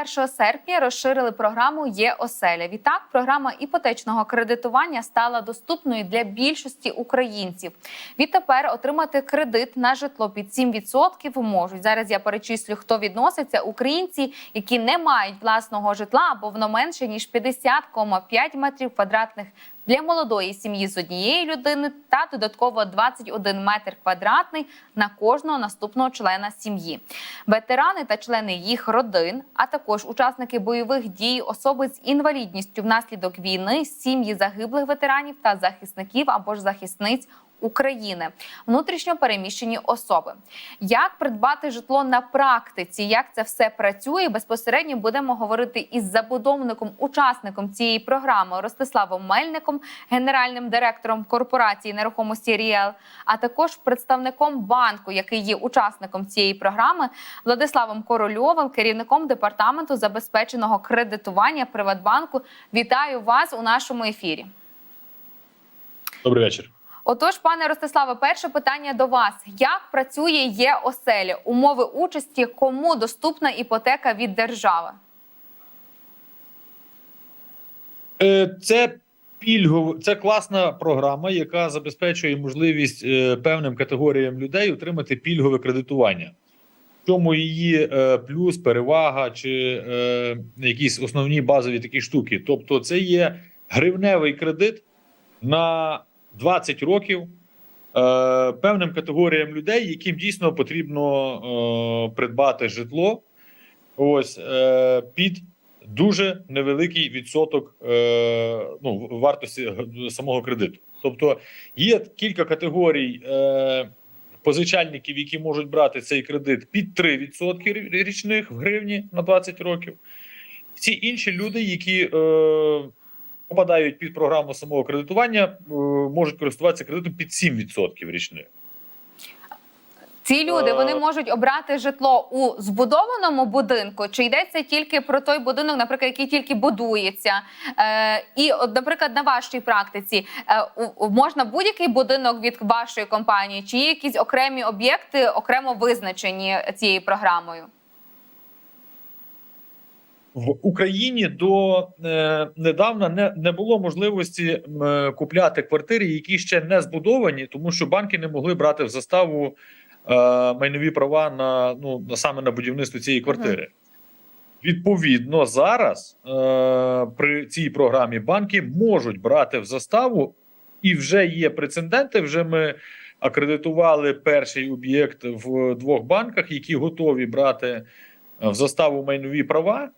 1 серпня розширили програму Є оселя. Відтак, програма іпотечного кредитування стала доступною для більшості українців. Відтепер отримати кредит на житло під 7% можуть. Зараз я перечислю, хто відноситься. Українці, які не мають власного житла або воно менше ніж 50,5 метрів квадратних для молодої сім'ї з однієї людини та додатково 21 метр квадратний на кожного наступного члена сім'ї. Ветерани та члени їх родин, а також учасники бойових дій, особи з інвалідністю внаслідок війни, сім'ї загиблих ветеранів та захисників або ж захисниць. України внутрішньо переміщені особи. Як придбати житло на практиці? Як це все працює? Безпосередньо будемо говорити із забудовником, учасником цієї програми Ростиславом Мельником, генеральним директором корпорації нерухомості Ріел, а також представником банку, який є учасником цієї програми, Владиславом Корольовим, керівником департаменту забезпеченого кредитування Приватбанку. Вітаю вас у нашому ефірі. Добрий вечір. Отож, пане Ростиславе, перше питання до вас: як працює є? Умови участі, кому доступна іпотека від держави? Е, Це пільгов, це класна програма, яка забезпечує можливість е, певним категоріям людей отримати пільгове кредитування. Чому її е, плюс, перевага чи якісь основні базові такі штуки. Тобто, це є гривневий кредит на 20 років е, певним категоріям людей, яким дійсно потрібно е, придбати житло. Ось е, під дуже невеликий відсоток е, ну, вартості самого кредиту. Тобто є кілька категорій е, позичальників, які можуть брати цей кредит під 3% річних в гривні на 20 років. Всі інші люди, які е, попадають під програму самого кредитування, е, можуть користуватися кредитом під 7% річних. Ці люди Е. вони можуть обрати житло у збудованому будинку, чи йдеться тільки про той будинок, наприклад, який тільки будується? Е, і, от, наприклад, на вашій практиці е, можна будь-який будинок від вашої компанії, чи є якісь окремі об'єкти окремо визначені цією програмою? В Україні до е, недавно не, не було можливості е, купляти квартири, які ще не збудовані, тому що банки не могли брати в заставу е, майнові права на ну на саме на будівництво цієї квартири. Відповідно, зараз е, при цій програмі банки можуть брати в заставу, і вже є прецеденти. Вже ми акредитували перший об'єкт в двох банках, які готові брати е, в заставу майнові права.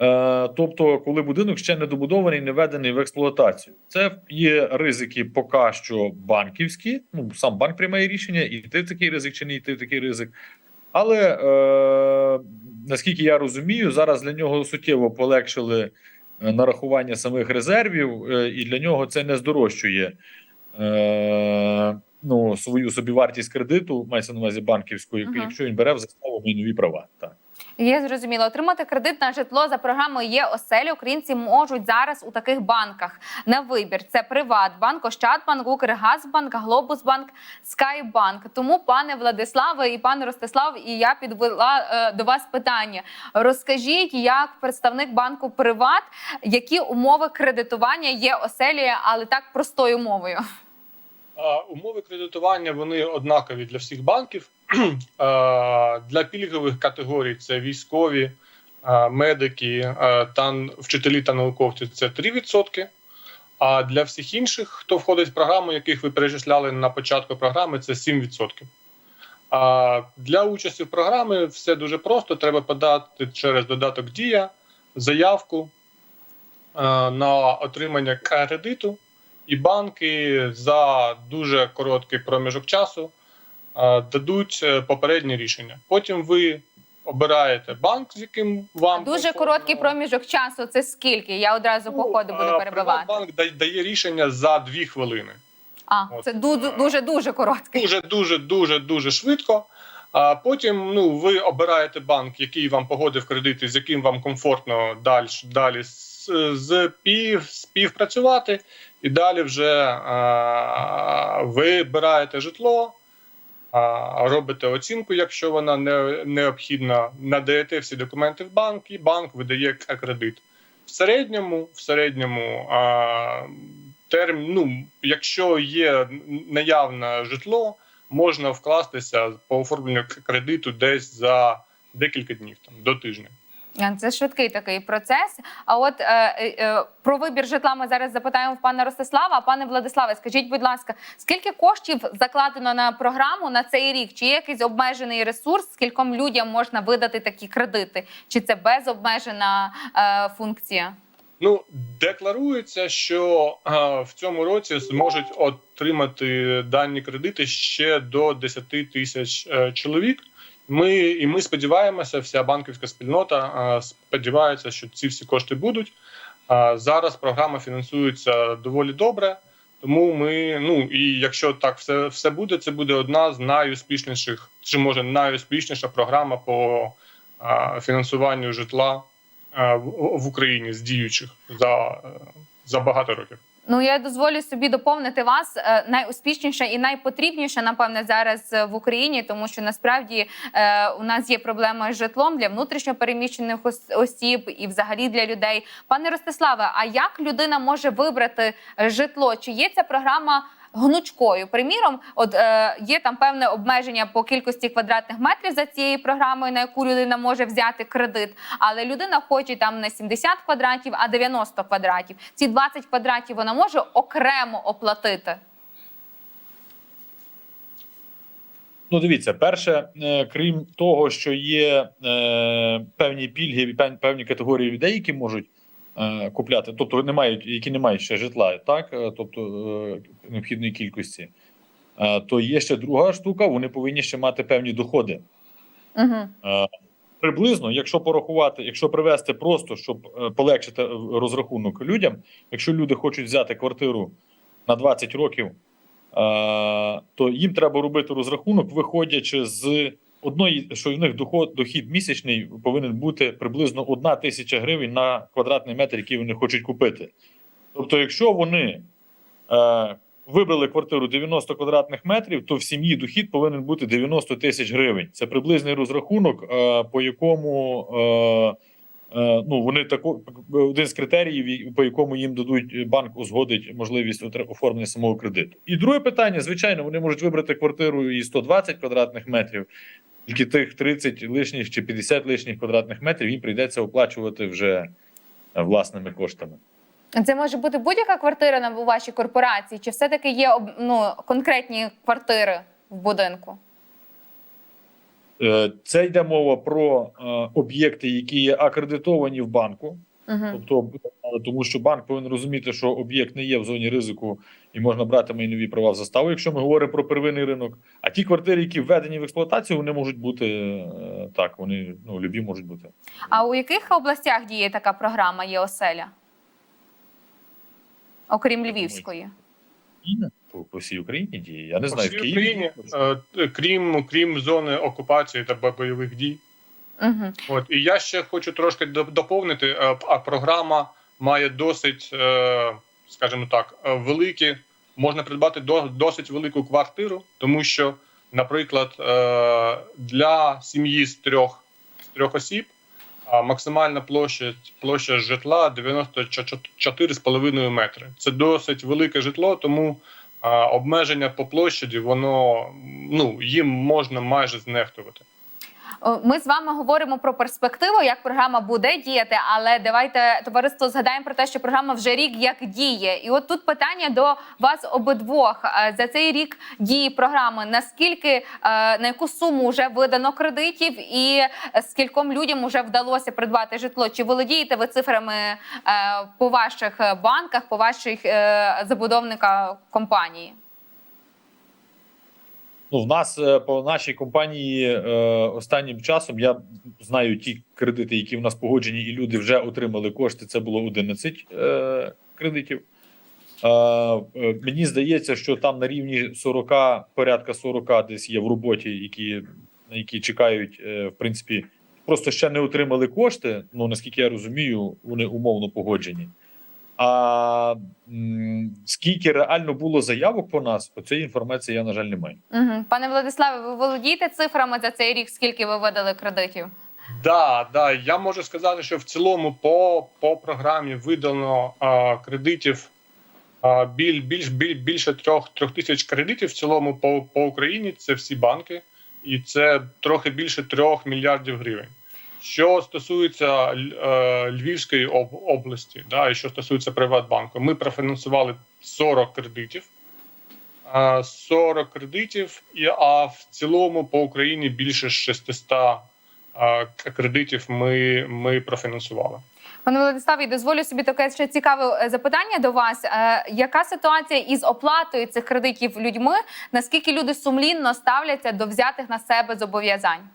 Е, Тобто, коли будинок ще не добудований, не введений в експлуатацію, це є ризики поки що банківські. Ну сам банк приймає рішення, йти в такий ризик чи не йти в такий ризик. Але е, наскільки я розумію, зараз для нього суттєво полегшили е, нарахування самих резервів, е, і для нього це не здорожчує е, ну, свою собівартість кредиту, мається на увазі банківську, Мгм. якщо він бере в заставу майнові права. Так. Є зрозуміло. Отримати кредит на житло за програмою є оселі. Українці можуть зараз у таких банках на вибір: це Приватбанк, Ощадбанк, Укргазбанк, Глобусбанк, Скайбанк. Тому, пане Владиславе і пане Ростислав, і я підвела е, до вас питання. Розкажіть, як представник банку Приват, які умови кредитування є оселі, але так простою мовою. Умови кредитування вони однакові для всіх банків. Для пільгових категорій це військові, медики та вчителі та науковці це 3%. А для всіх інших, хто входить в програму, яких ви перечисляли на початку програми, це 7%. А для участі в програмі все дуже просто. Треба подати через додаток Дія заявку на отримання кредиту і банки за дуже короткий проміжок часу е, дадуть е, попереднє рішення. Потім ви обираєте банк, з яким вам Дуже комфортно. короткий проміжок часу. Це скільки? Я одразу по ходу буду е, перебивати. Банк дає рішення за дві хвилини. А От. це дуже дуже короткий. Дуже дуже дуже дуже швидко. А потім ну ви обираєте банк, який вам погодив кредити, з яким вам комфортно далі далі з- спів, співпрацювати, і далі вже а, ви обираєте житло, а, робите оцінку, якщо вона не, необхідна, надаєте всі документи в банк, і банк видає кредит. В середньому, в середньому а, терм, ну, якщо є наявне житло, можна вкластися по оформленню кредиту десь за декілька днів, там, до тижня. Е, Це швидкий такий процес. А от е, е, е, про вибір житла ми зараз запитаємо в пана Ростислава. А пане Владиславе, скажіть, будь ласка, скільки коштів закладено на програму на цей рік? Чи є якийсь обмежений ресурс? Скільком людям можна видати такі кредити? Чи це безобмежена е, функція? Ну, декларується, що а, в цьому році зможуть отримати дані кредити ще до 10 тисяч е, чоловік. Ми і ми сподіваємося, вся банківська спільнота сподівається, що ці всі кошти будуть. Зараз програма фінансується доволі добре. Тому ми, ну і якщо так все, все буде, це буде одна з найуспішніших, чи може найуспішніша програма по а, фінансуванню житла а, в, в Україні з діючих за, е, за багато років. Ну я дозволю собі доповнити вас е, найуспішніше і найпотрібніше, напевне, зараз е, в Україні, тому що насправді е, у нас є проблема з житлом для внутрішньопереміщених ос- осіб і взагалі для людей. Пане Ростиславе, а як людина може вибрати житло? Чи є ця програма? Гнучкою, приміром, от е, є там певне обмеження по кількості квадратних метрів за цією програмою, на яку людина може взяти кредит. Але людина хоче там не 70 квадратів, а 90 квадратів. Ці 20 квадратів вона може окремо оплатити. Ну, дивіться, перше, е, крім того, що є е, певні пільги, пев- певні категорії людей, які можуть купляти, тобто не мають, які не мають ще житла, так, е, тобто е, необхідної кількості, е, то є ще друга штука, вони повинні ще мати певні доходи. Угу. Е, Приблизно, якщо порахувати, якщо привести просто, щоб е, полегшити е, розрахунок людям, якщо люди хочуть взяти квартиру на 20 років, е, то їм треба робити розрахунок, виходячи з одної, що в них доход, дохід місячний повинен бути приблизно 1 тисяча гривень на квадратний метр, який вони хочуть купити. Тобто, якщо вони е, вибрали квартиру 90 квадратних метрів, то в сім'ї дохід повинен бути 90 тисяч гривень. Це приблизний розрахунок, е, по якому е, е, ну вони тако один з критеріїв, по якому їм дадуть банк узгодить можливість оформлення самого кредиту. І друге питання: звичайно, вони можуть вибрати квартиру і 120 квадратних метрів. Тільки тих 30 лишніх чи 50 лишніх квадратних метрів їм прийдеться оплачувати вже е, власними коштами. Це може бути будь-яка квартира на у вашій корпорації, чи все-таки є ну, конкретні квартири в будинку? Е, Це йде мова про е, об'єкти, які є акредитовані в банку. Угу. Тобто, тому що банк повинен розуміти, що об'єкт не є в зоні ризику і можна брати майнові права в заставу, якщо ми говоримо про первинний ринок. А ті квартири, які введені в експлуатацію, вони можуть бути е, так, вони ну любі можуть бути. А у яких областях діє така програма є оселя? Окрім Львівської? По, по всій Україні діє. Я не По знаю, в Києві. Україні, е, крім, крім зони окупації та бойових дій. Угу. От і я ще хочу трошки доповнити. е, А програма має досить, е, скажімо так, е, великі. Можна придбати досить велику квартиру, тому що, наприклад, для сім'ї з трьох з трьох осіб максимальна площа площа житла 94,5 метри. Це досить велике житло, тому обмеження по площаді воно ну їм можна майже знехтувати. Ми з вами говоримо про перспективу, як програма буде діяти, але давайте товариство згадаємо про те, що програма вже рік як діє. І от тут питання до вас обидвох Е, за цей рік дії програми. Наскільки е, на яку суму вже видано кредитів, і скільком людям вже вдалося придбати житло? Чи володієте ви цифрами е, по ваших банках, по ваших забудовника компанії? Ну, в нас е, по нашій компанії е, останнім часом я знаю ті кредити, які в нас погоджені, і люди вже отримали кошти. Це було 11 е, кредитів. Е, е, мені здається, що там на рівні 40, порядка 40 десь є в роботі, які, які чекають, е, в принципі, просто ще не отримали кошти. Ну наскільки я розумію, вони умовно погоджені. А скільки реально було заявок по нас, по цієї інформації я, на жаль, не маю. Угу. Пане Владиславе, ви володієте цифрами за цей рік, скільки ви видали кредитів? Да, да, я можу сказати, що в цілому по, по програмі видано а, кредитів а, біль, більш, біль, більше трьох, трьох тисяч кредитів в цілому по, по Україні. Це всі банки, і це трохи більше трьох мільярдів гривень. Що стосується е, Львівської об- області, да, і що стосується Приватбанку, ми профінансували 40 кредитів. А, 40 кредитів, а в цілому по Україні більше 600 кредитів ми, ми профінансували. Пане Владиславі, дозволю собі таке ще цікаве е, запитання до вас. Е, яка ситуація із оплатою цих кредитів людьми? Наскільки люди сумлінно ставляться до взятих на себе зобов'язань?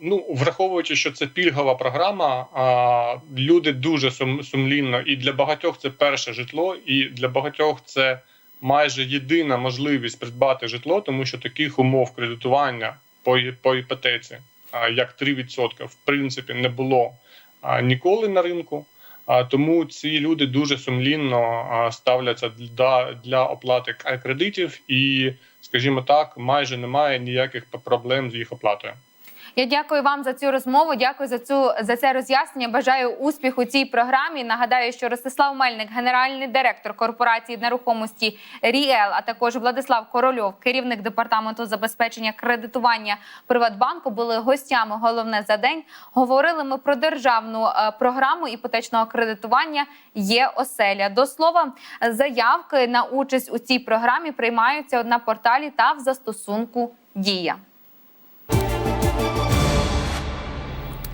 Ну, враховуючи, що це пільгова програма, а, люди дуже сум, сумлінно, і для багатьох це перше житло, і для багатьох це майже єдина можливість придбати житло, тому що таких умов кредитування по, по іпотеці, як 3%, в принципі, не було ніколи на ринку. А, тому ці люди дуже сумлінно ставляться для, для оплати кредитів, і, скажімо так, майже немає ніяких проблем з їх оплатою. Я дякую вам за цю розмову. Дякую за цю за це роз'яснення. Бажаю успіху цій програмі. Нагадаю, що Ростислав Мельник, генеральний директор корпорації нерухомості Ріел, а також Владислав Корольов, керівник департаменту забезпечення кредитування Приватбанку, були гостями. Головне за день говорили ми про державну е, програму іпотечного кредитування. Є оселя. До слова, заявки на участь у цій програмі приймаються на порталі та в застосунку Дія.